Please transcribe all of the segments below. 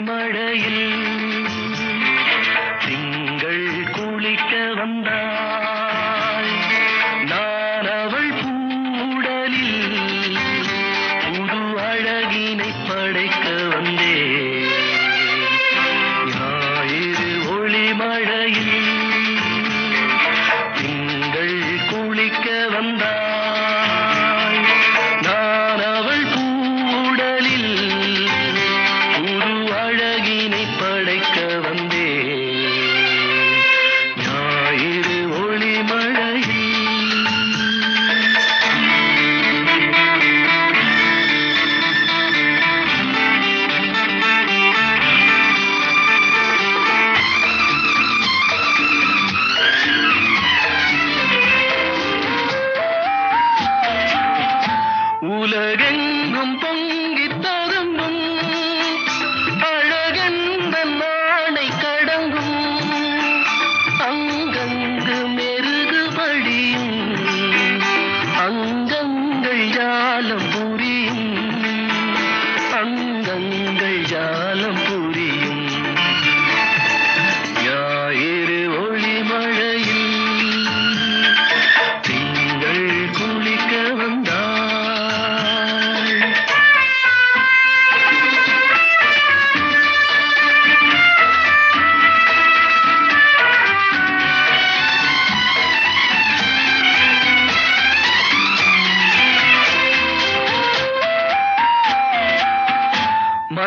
மழையில் திங்கள் குளிக்க வந்தாள் நான் அவள் பூடலில் புது அழகினை படைக்க வந்தேன்.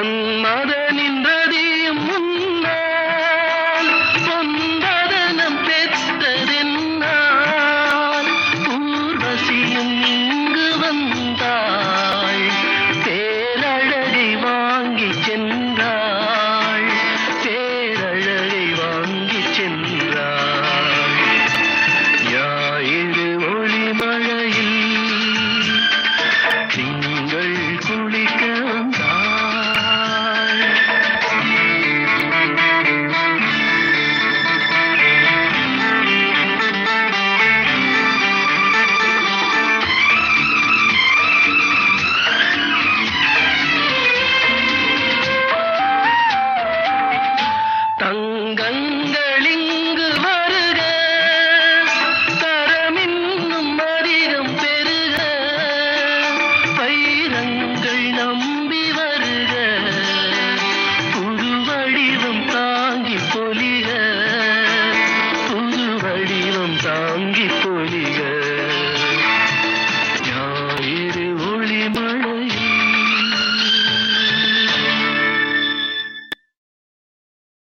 மன்மதே தாங்கி